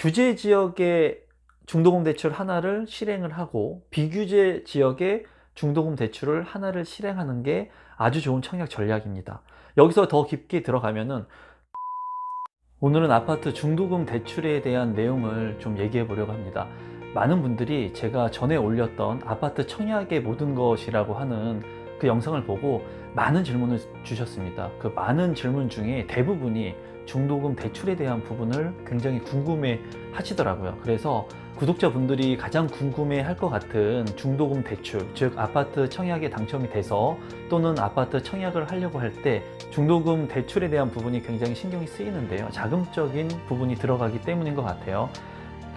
규제 지역의 중도금 대출 하나를 실행을 하고 비규제 지역의 중도금 대출을 하나를 실행하는 게 아주 좋은 청약 전략입니다. 여기서 더 깊게 들어가면은 오늘은 아파트 중도금 대출에 대한 내용을 좀 얘기해 보려고 합니다. 많은 분들이 제가 전에 올렸던 아파트 청약의 모든 것이라고 하는 그 영상을 보고 많은 질문을 주셨습니다. 그 많은 질문 중에 대부분이 중도금 대출에 대한 부분을 굉장히 궁금해 하시더라고요. 그래서 구독자분들이 가장 궁금해 할 것 같은 중도금 대출, 즉 아파트 청약에 당첨이 돼서 또는 아파트 청약을 하려고 할 때 중도금 대출에 대한 부분이 굉장히 신경이 쓰이는데요. 자금적인 부분이 들어가기 때문인 것 같아요.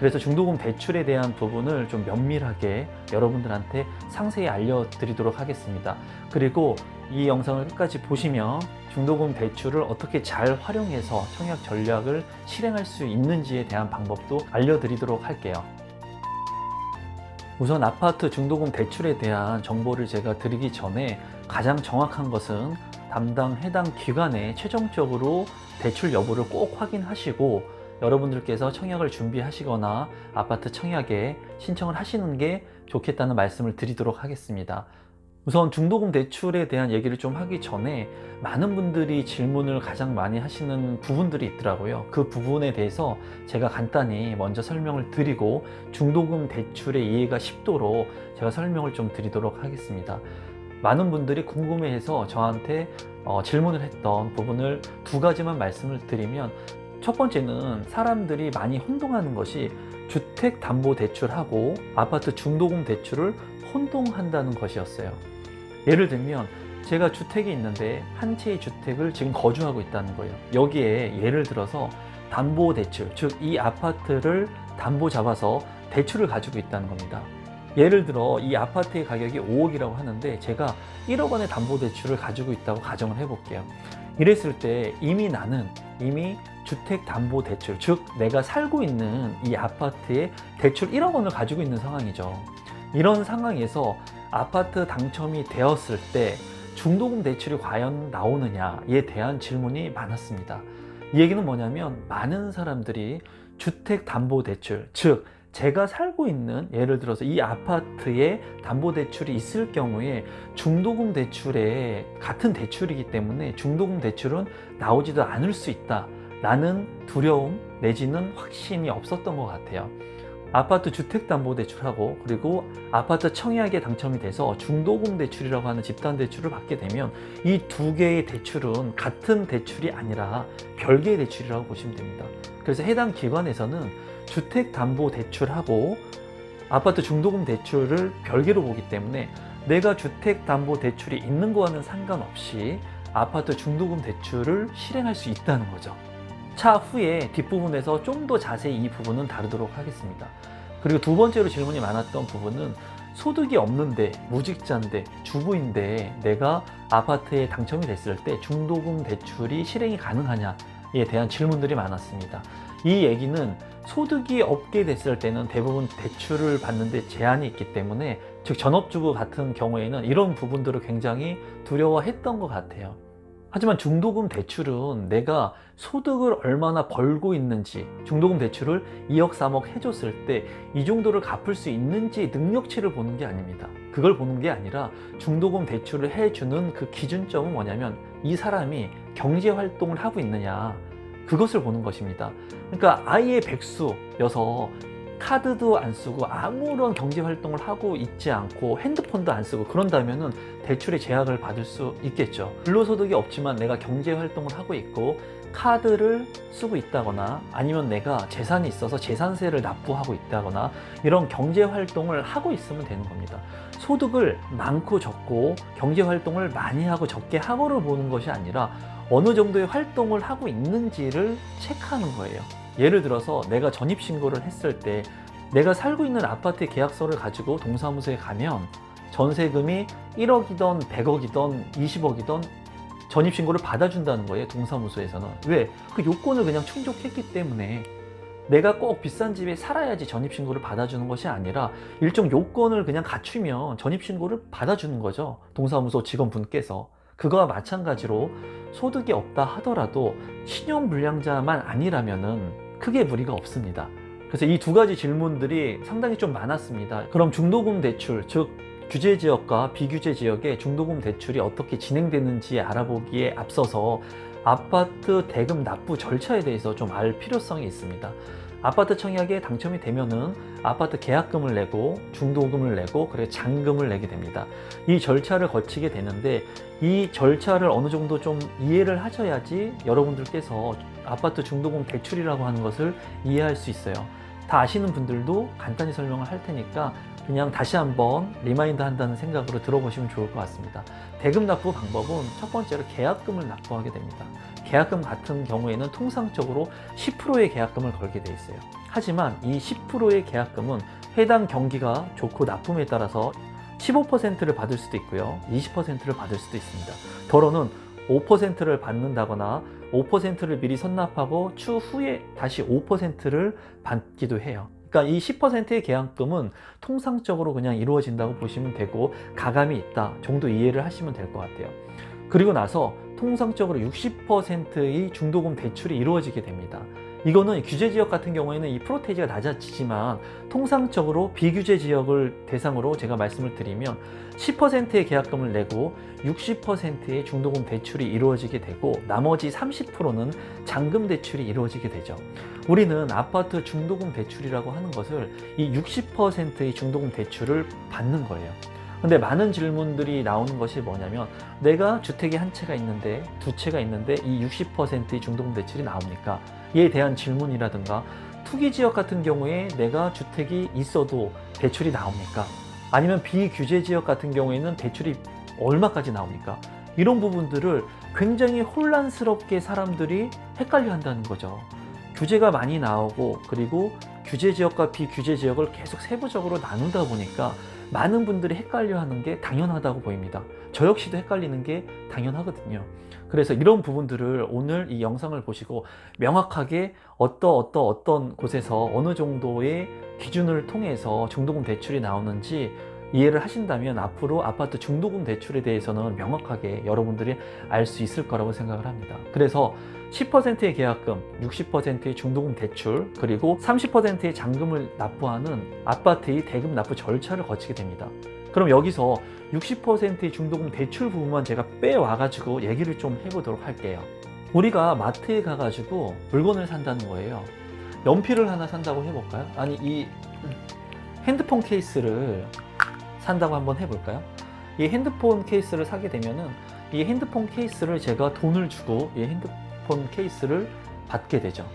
그래서 중도금 대출에 대한 부분을 좀 면밀하게 여러분들한테 상세히 알려드리도록 하겠습니다. 그리고 이 영상을 끝까지 보시면 중도금 대출을 어떻게 잘 활용해서 청약 전략을 실행할 수 있는지에 대한 방법도 알려드리도록 할게요. 우선 아파트 중도금 대출에 대한 정보를 제가 드리기 전에 가장 정확한 것은 담당 해당 기관에 최종적으로 대출 여부를 꼭 확인하시고 여러분들께서 청약을 준비하시거나 아파트 청약에 신청을 하시는 게 좋겠다는 말씀을 드리도록 하겠습니다. 우선 중도금 대출에 대한 얘기를 좀 하기 전에 많은 분들이 질문을 가장 많이 하시는 부분들이 있더라고요. 그 부분에 대해서 제가 간단히 먼저 설명을 드리고 중도금 대출의 이해가 쉽도록 제가 설명을 좀 드리도록 하겠습니다. 많은 분들이 궁금해해서 저한테 어, 질문을 했던 부분을 두 가지만 말씀을 드리면 첫 번째는 사람들이 많이 혼동하는 것이 주택담보대출하고 아파트 중도금 대출을 혼동한다는 것이었어요. 예를 들면 제가 주택이 있는데 한 채의 주택을 지금 거주하고 있다는 거예요. 여기에 예를 들어서 담보대출, 즉 이 아파트를 담보 잡아서 대출을 가지고 있다는 겁니다. 예를 들어 이 아파트의 가격이 5억이라고 하는데 제가 1억 원의 담보대출을 가지고 있다고 가정을 해볼게요. 이랬을 때 이미 나는 이미 주택담보대출, 즉 내가 살고 있는 이 아파트에 대출 1억 원을 가지고 있는 상황이죠. 이런 상황에서 아파트 당첨이 되었을 때 중도금 대출이 과연 나오느냐에 대한 질문이 많았습니다. 이 얘기는 뭐냐면 많은 사람들이 주택담보대출, 즉 제가 살고 있는 예를 들어서 이 아파트에 담보대출이 있을 경우에 중도금 대출에 같은 대출이기 때문에 중도금 대출은 나오지도 않을 수 있다 라는 두려움 내지는 확신이 없었던 것 같아요. 아파트 주택담보대출하고 그리고 아파트 청약에 당첨이 돼서 중도금 대출이라고 하는 집단 대출을 받게 되면 이 두 개의 대출은 같은 대출이 아니라 별개의 대출이라고 보시면 됩니다. 그래서 해당 기관에서는 주택담보대출하고 아파트 중도금 대출을 별개로 보기 때문에 내가 주택담보대출이 있는 거와는 상관없이 아파트 중도금 대출을 실행할 수 있다는 거죠. 차후에 뒷부분에서 좀 더 자세히 이 부분은 다루도록 하겠습니다. 그리고 두 번째로 질문이 많았던 부분은 소득이 없는데 무직자인데 주부인데 내가 아파트에 당첨이 됐을 때 중도금 대출이 실행이 가능하냐에 대한 질문들이 많았습니다. 이 얘기는 소득이 없게 됐을 때는 대부분 대출을 받는데 제한이 있기 때문에 즉 전업주부 같은 경우에는 이런 부분들을 굉장히 두려워했던 것 같아요. 하지만 중도금 대출은 내가 소득을 얼마나 벌고 있는지 중도금 대출을 2억 3억 해줬을 때 이 정도를 갚을 수 있는지 능력치를 보는 게 아닙니다. 그걸 보는 게 아니라 중도금 대출을 해주는 그 기준점은 뭐냐면 이 사람이 경제 활동을 하고 있느냐 그것을 보는 것입니다. 그러니까 아예 백수여서 카드도 안 쓰고 아무런 경제 활동을 하고 있지 않고 핸드폰도 안 쓰고 그런다면은 대출의 제약을 받을 수 있겠죠. 근로소득이 없지만 내가 경제 활동을 하고 있고 카드를 쓰고 있다거나 아니면 내가 재산이 있어서 재산세를 납부하고 있다거나 이런 경제 활동을 하고 있으면 되는 겁니다. 소득을 많고 적고 경제 활동을 많이 하고 적게 하고를 보는 것이 아니라 어느 정도의 활동을 하고 있는지를 체크하는 거예요. 예를 들어서 내가 전입신고를 했을 때 내가 살고 있는 아파트 계약서를 가지고 동사무소에 가면 전세금이 1억이던 100억이던 20억이던 전입신고를 받아준다는 거예요 동사무소에서는 왜? 그 요건을 그냥 충족했기 때문에 내가 꼭 비싼 집에 살아야지 전입신고를 받아주는 것이 아니라 일정 요건을 그냥 갖추면 전입신고를 받아주는 거죠 동사무소 직원분께서 그거와 마찬가지로 소득이 없다 하더라도 신용불량자만 아니라면은 크게 무리가 없습니다. 그래서 이 두 가지 질문들이 상당히 좀 많았습니다. 그럼 중도금 대출, 즉 규제 지역과 비규제 지역의 중도금 대출이 어떻게 진행되는지 알아보기에 앞서서 아파트 대금 납부 절차에 대해서 좀 알 필요성이 있습니다. 아파트 청약에 당첨이 되면은 아파트 계약금을 내고 중도금을 내고 그리고 잔금을 내게 됩니다. 이 절차를 거치게 되는데 이 절차를 어느 정도 좀 이해를 하셔야지 여러분들께서 아파트 중도금 대출이라고 하는 것을 이해할 수 있어요. 다 아시는 분들도 간단히 설명을 할 테니까 그냥 다시 한번 리마인드 한다는 생각으로 들어보시면 좋을 것 같습니다. 대금 납부 방법은 첫 번째로 계약금을 납부하게 됩니다. 계약금 같은 경우에는 통상적으로 10%의 계약금을 걸게 돼 있어요. 하지만 이 10%의 계약금은 해당 경기가 좋고 나쁨에 따라서 15%를 받을 수도 있고요. 20%를 받을 수도 있습니다. 더러는 5%를 받는다거나 5%를 미리 선납하고 추후에 다시 5%를 받기도 해요. 그러니까 이 10%의 계약금은 통상적으로 그냥 이루어진다고 보시면 되고 가감이 있다 정도 이해를 하시면 될 것 같아요. 그리고 나서 통상적으로 60%의 중도금 대출이 이루어지게 됩니다. 이거는 규제 지역 같은 경우에는 이 프로테이지가 낮아지지만 통상적으로 비규제 지역을 대상으로 제가 말씀을 드리면 10%의 계약금을 내고 60%의 중도금 대출이 이루어지게 되고 나머지 30%는 잔금 대출이 이루어지게 되죠. 우리는 아파트 중도금 대출이라고 하는 것을 이 60%의 중도금 대출을 받는 거예요. 근데 많은 질문들이 나오는 것이 뭐냐면 내가 주택이 한 채가 있는데 두 채가 있는데 이 60%의 중도금 대출이 나옵니까? 이에 대한 질문이라든가 투기 지역 같은 경우에 내가 주택이 있어도 대출이 나옵니까? 아니면 비규제 지역 같은 경우에는 대출이 얼마까지 나옵니까? 이런 부분들을 굉장히 혼란스럽게 사람들이 헷갈려 한다는 거죠. 규제가 많이 나오고 그리고 규제 지역과 비규제 지역을 계속 세부적으로 나누다 보니까 많은 분들이 헷갈려 하는 게 당연하다고 보입니다. 저 역시도 헷갈리는 게 당연하거든요. 그래서 이런 부분들을 오늘 이 영상을 보시고 명확하게 어떠 어떠 어떤 곳에서 어느 정도의 기준을 통해서 중도금 대출이 나오는지 이해를 하신다면 앞으로 아파트 중도금 대출에 대해서는 명확하게 여러분들이 알 수 있을 거라고 생각을 합니다. 그래서 10%의 계약금, 60%의 중도금 대출, 그리고 30%의 잔금을 납부하는 아파트의 대금 납부 절차를 거치게 됩니다. 그럼 여기서 60%의 중도금 대출 부분만 제가 빼와가지고 얘기를 좀 해보도록 할게요. 우리가 마트에 가가지고 물건을 산다는 거예요. 연필을 하나 산다고 해볼까요? 아니, 이 핸드폰 케이스를 산다고 한번 해볼까요? 이 핸드폰 케이스를 사게 되면은 이 핸드폰 케이스를 제가 돈을 주고 이 핸드 폰 케이스를 받게 되죠.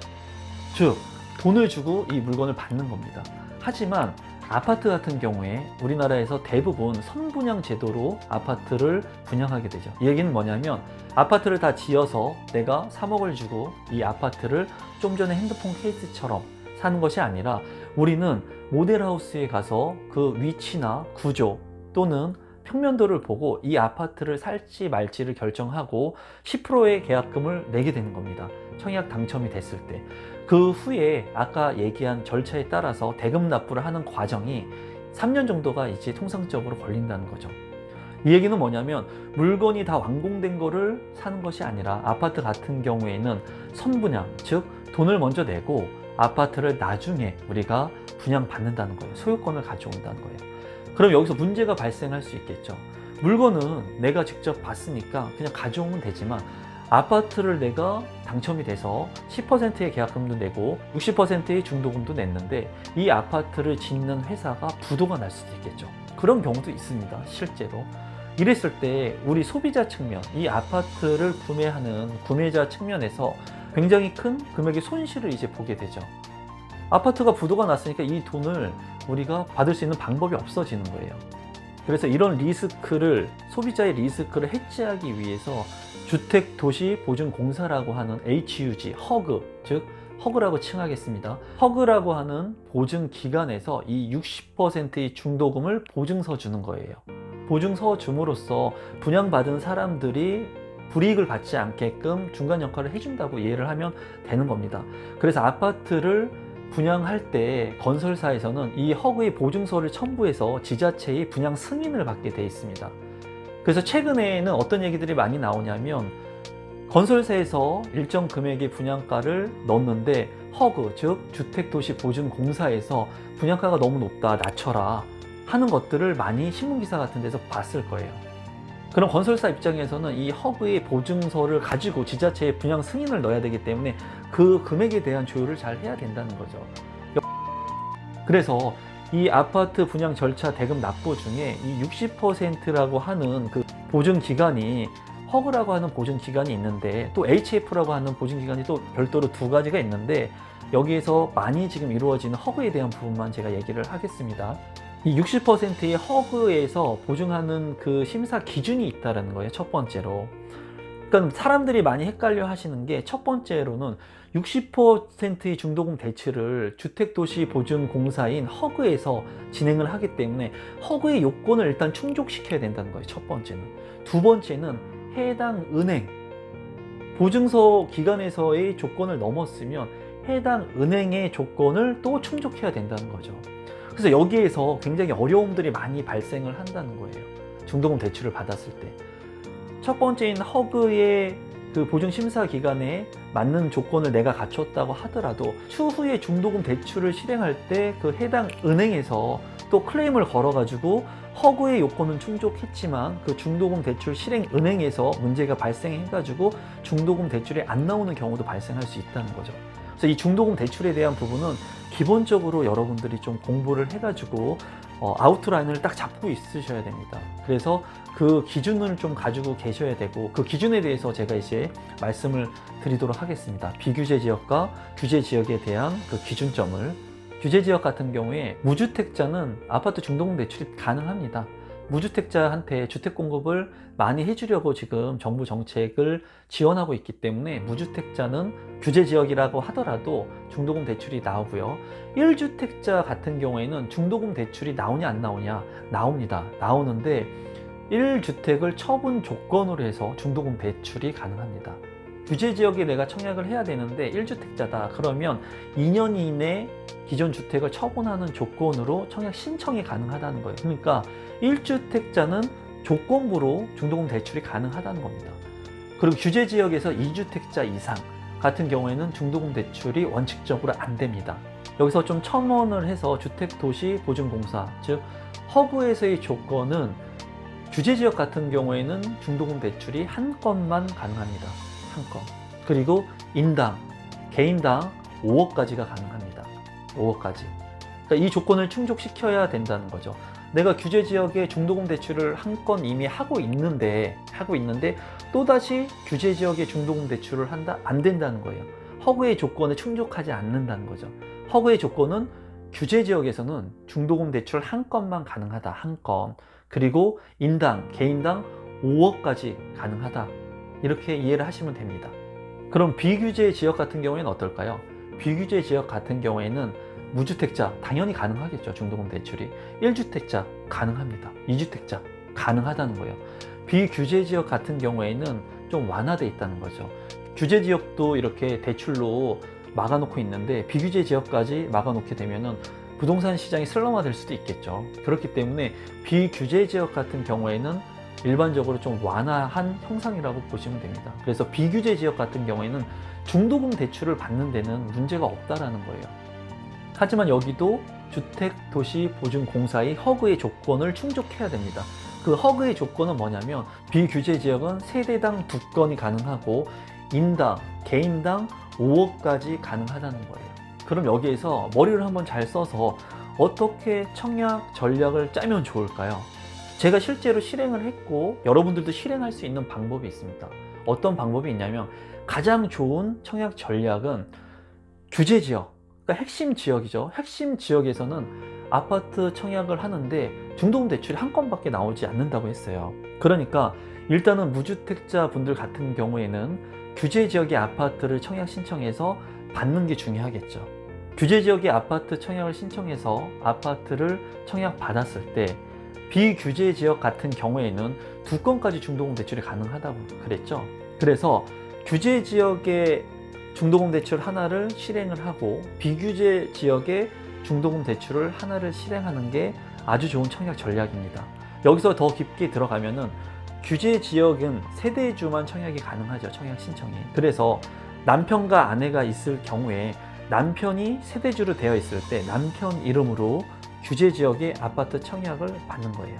즉, 돈을 주고 이 물건을 받는 겁니다. 하지만 아파트 같은 경우에 우리나라에서 대부분 선분양 제도로 아파트를 분양하게 되죠. 이 얘기는 뭐냐면 아파트를 다 지어서 내가 3억을 주고 이 아파트를 좀 전에 핸드폰 케이스처럼 사는 것이 아니라 우리는 모델하우스에 가서 그 위치나 구조 또는 평면도를 보고 이 아파트를 살지 말지를 결정하고 10%의 계약금을 내게 되는 겁니다. 청약 당첨이 됐을 때. 그 후에 아까 얘기한 절차에 따라서 대금 납부를 하는 과정이 3년 정도가 이제 통상적으로 걸린다는 거죠. 이 얘기는 뭐냐면 물건이 다 완공된 거를 사는 것이 아니라 아파트 같은 경우에는 선분양, 즉 돈을 먼저 내고 아파트를 나중에 우리가 분양 받는다는 거예요. 소유권을 가져온다는 거예요. 그럼 여기서 문제가 발생할 수 있겠죠. 물건은 내가 직접 봤으니까 그냥 가져오면 되지만 아파트를 내가 당첨이 돼서 10%의 계약금도 내고 60%의 중도금도 냈는데 이 아파트를 짓는 회사가 부도가 날 수도 있겠죠. 그런 경우도 있습니다. 실제로. 이랬을 때 우리 소비자 측면, 이 아파트를 구매하는 구매자 측면에서 굉장히 큰 금액의 손실을 이제 보게 되죠. 아파트가 부도가 났으니까 이 돈을 우리가 받을 수 있는 방법이 없어지는 거예요. 그래서 이런 리스크를 소비자의 리스크를 해지하기 위해서 주택도시보증공사라고 하는 HUG, 허그, 즉 허그라고 칭하겠습니다. 허그라고 하는 보증 기관에서 이 60%의 중도금을 보증서 주는 거예요. 보증서 줌으로써 분양받은 사람들이 불이익을 받지 않게끔 중간 역할을 해준다고 이해를 하면 되는 겁니다. 그래서 아파트를 분양할 때 건설사에서는 이 허그의 보증서를 첨부해서 지자체의 분양 승인을 받게 돼 있습니다. 그래서 최근에는 어떤 얘기들이 많이 나오냐면 건설사에서 일정 금액의 분양가를 넣었는데 허그, 즉 주택도시보증공사에서 분양가가 너무 높다, 낮춰라 하는 것들을 많이 신문기사 같은 데서 봤을 거예요. 그럼 건설사 입장에서는 이 허그의 보증서를 가지고 지자체에 분양 승인을 넣어야 되기 때문에 그 금액에 대한 조율을 잘 해야 된다는 거죠. 그래서 이 아파트 분양 절차 대금 납부 중에 이 60%라고 하는 그 보증 기간이 허그라고 하는 보증 기간이 있는데 또 HF라고 하는 보증 기간이 또 별도로 두 가지가 있는데 여기에서 많이 지금 이루어지는 허그에 대한 부분만 제가 얘기를 하겠습니다. 이 60%의 허그에서 보증하는 그 심사 기준이 있다는 거예요. 첫 번째로. 그러니까 사람들이 많이 헷갈려 하시는 게 첫 번째로는 60%의 중도금 대출을 주택도시보증공사인 허그에서 진행을 하기 때문에 허그의 요건을 일단 충족시켜야 된다는 거예요. 첫 번째는. 두 번째는 해당 은행, 보증서 기관에서의 조건을 넘었으면 해당 은행의 조건을 또 충족해야 된다는 거죠. 그래서 여기에서 굉장히 어려움들이 많이 발생을 한다는 거예요. 중도금 대출을 받았을 때. 첫 번째인 허그의 그 보증 심사 기간에 맞는 조건을 내가 갖췄다고 하더라도 추후에 중도금 대출을 실행할 때 그 해당 은행에서 또 클레임을 걸어 가지고 허그의 요건은 충족했지만 그 중도금 대출 실행 은행에서 문제가 발생해 가지고 중도금 대출이 안 나오는 경우도 발생할 수 있다는 거죠. 그래서 이 중도금 대출에 대한 부분은 기본적으로 여러분들이 좀 공부를 해가지고 어, 아웃라인을 딱 잡고 있으셔야 됩니다. 그래서 그 기준을 좀 가지고 계셔야 되고 그 기준에 대해서 제가 이제 말씀을 드리도록 하겠습니다. 비규제 지역과 규제 지역에 대한 그 기준점을 규제 지역 같은 경우에 무주택자는 아파트 중도금 대출이 가능합니다. 무주택자한테 주택 공급을 많이 해주려고 지금 정부 정책을 지원하고 있기 때문에 무주택자는 규제 지역이라고 하더라도 중도금 대출이 나오고요. 1주택자 같은 경우에는 중도금 대출이 나오냐 안 나오냐 나옵니다. 나오는데 1주택을 처분 조건으로 해서 중도금 대출이 가능합니다. 규제 지역에 내가 청약을 해야 되는데 1주택자다. 그러면 2년 이내 기존 주택을 처분하는 조건으로 청약 신청이 가능하다는 거예요. 그러니까 1주택자는 조건부로 중도금 대출이 가능하다는 겁니다. 그리고 규제 지역에서 2주택자 이상 같은 경우에는 중도금 대출이 원칙적으로 안 됩니다. 여기서 좀 첨언을 해서 주택도시보증공사, 즉 허브에서의 조건은 규제 지역 같은 경우에는 중도금 대출이 한 건만 가능합니다. 한 건. 그리고 인당, 개인당 5억까지가 가능합니다. 5억까지. 그러니까 이 조건을 충족시켜야 된다는 거죠. 내가 규제 지역에 중도금 대출을 한 건 이미 하고 있는데 하고 있는데 또다시 규제 지역에 중도금 대출을 한다 안 된다는 거예요. 허그의 조건에 충족하지 않는다는 거죠. 허그의 조건은 규제 지역에서는 중도금 대출 한 건만 가능하다. 한 건. 그리고 인당, 개인당 5억까지 가능하다. 이렇게 이해를 하시면 됩니다. 그럼 비규제 지역 같은 경우에는 어떨까요? 비규제 지역 같은 경우에는 무주택자 당연히 가능하겠죠. 중도금 대출이. 1주택자 가능합니다. 2주택자 가능하다는 거예요. 비규제 지역 같은 경우에는 좀 완화돼 있다는 거죠. 규제 지역도 이렇게 대출로 막아놓고 있는데 비규제 지역까지 막아놓게 되면은 부동산 시장이 슬럼화 될 수도 있겠죠. 그렇기 때문에 비규제 지역 같은 경우에는 일반적으로 좀 완화한 형상이라고 보시면 됩니다. 그래서 비규제 지역 같은 경우에는 중도금 대출을 받는 데는 문제가 없다라는 거예요. 하지만 여기도 주택도시보증공사의 허그의 조건을 충족해야 됩니다. 그 허그의 조건은 뭐냐면 비규제 지역은 세대당 두 건이 가능하고 인당, 개인당 5억까지 가능하다는 거예요. 그럼 여기에서 머리를 한번 잘 써서 어떻게 청약 전략을 짜면 좋을까요? 제가 실제로 실행을 했고 여러분들도 실행할 수 있는 방법이 있습니다. 어떤 방법이 있냐면 가장 좋은 청약 전략은 규제 지역, 그러니까 핵심 지역이죠. 핵심 지역에서는 아파트 청약을 하는데 중도금 대출이 한 건밖에 나오지 않는다고 했어요. 그러니까 일단은 무주택자 분들 같은 경우에는 규제 지역의 아파트를 청약 신청해서 받는 게 중요하겠죠. 규제 지역의 아파트 청약을 신청해서 아파트를 청약 받았을 때 비규제 지역 같은 경우에는 두 건까지 중도금 대출이 가능하다고 그랬죠. 그래서 규제 지역의 중도금 대출 하나를 실행을 하고 비규제 지역의 중도금 대출을 하나를 실행하는 게 아주 좋은 청약 전략입니다. 여기서 더 깊게 들어가면은 규제 지역은 세대주만 청약이 가능하죠. 청약 신청이. 그래서 남편과 아내가 있을 경우에 남편이 세대주로 되어 있을 때 남편 이름으로 규제 지역의 아파트 청약을 받는 거예요.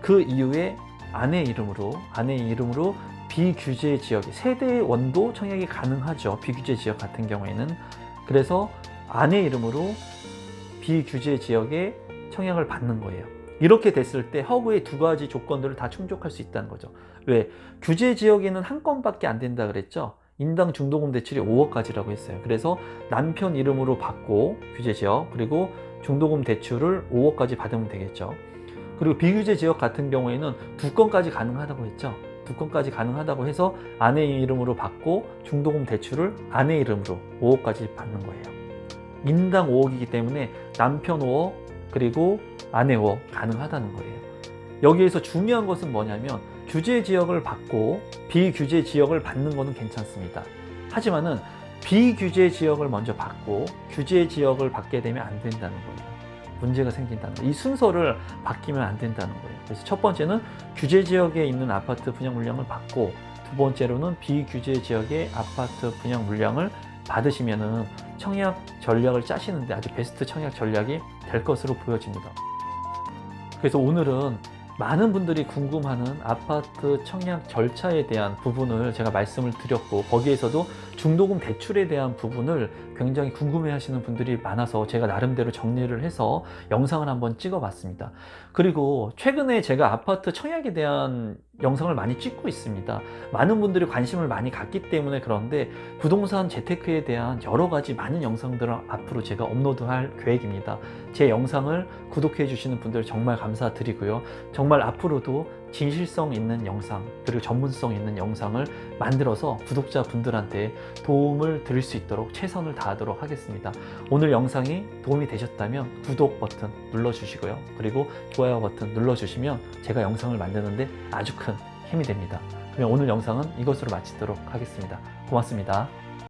그 이후에 아내 이름으로 아내 이름으로 비규제 지역의 세대 원도 청약이 가능하죠. 비규제 지역 같은 경우에는 그래서 아내 이름으로 비규제 지역에 청약을 받는 거예요. 이렇게 됐을 때 허브의 두 가지 조건들을 다 충족할 수 있다는 거죠. 왜? 규제 지역에는 한 건밖에 안 된다 그랬죠. 인당 중도금 대출이 5억까지라고 했어요. 그래서 남편 이름으로 받고 규제 지역 그리고 중도금 대출을 5억까지 받으면 되겠죠. 그리고 비규제 지역 같은 경우에는 두 건까지 가능하다고 했죠. 두 건까지 가능하다고 해서 아내 이름으로 받고 중도금 대출을 아내 이름으로 5억까지 받는 거예요. 인당 5억이기 때문에 남편 5억 그리고 아내 5억 가능하다는 거예요. 여기에서 중요한 것은 뭐냐면 규제 지역을 받고 비규제 지역을 받는 거는 괜찮습니다. 하지만은 비규제 지역을 먼저 받고 규제 지역을 받게 되면 안 된다는 거예요. 문제가 생긴다는 거예요. 이 순서를 바뀌면 안 된다는 거예요. 그래서 첫 번째는 규제 지역에 있는 아파트 분양 물량을 받고 두 번째로는 비규제 지역의 아파트 분양 물량을 받으시면은 청약 전략을 짜시는데 아주 베스트 청약 전략이 될 것으로 보여집니다. 그래서 오늘은 많은 분들이 궁금하는 아파트 청약 절차에 대한 부분을 제가 말씀을 드렸고 거기에서도 중도금 대출에 대한 부분을 굉장히 궁금해 하시는 분들이 많아서 제가 나름대로 정리를 해서 영상을 한번 찍어 봤습니다. 그리고 최근에 제가 아파트 청약에 대한 영상을 많이 찍고 있습니다. 많은 분들이 관심을 많이 갖기 때문에 그런데 부동산 재테크에 대한 여러 가지 많은 영상들을 앞으로 제가 업로드할 계획입니다. 제 영상을 구독해 주시는 분들 정말 감사드리고요. 정말 앞으로도 진실성 있는 영상 그리고 전문성 있는 영상을 만들어서 구독자분들한테 도움을 드릴 수 있도록 최선을 다하도록 하겠습니다. 오늘 영상이 도움이 되셨다면 구독 버튼 눌러주시고요. 그리고 좋아요 버튼 눌러주시면 제가 영상을 만드는데 아주 큰 힘이 됩니다. 그러면 오늘 영상은 이것으로 마치도록 하겠습니다. 고맙습니다.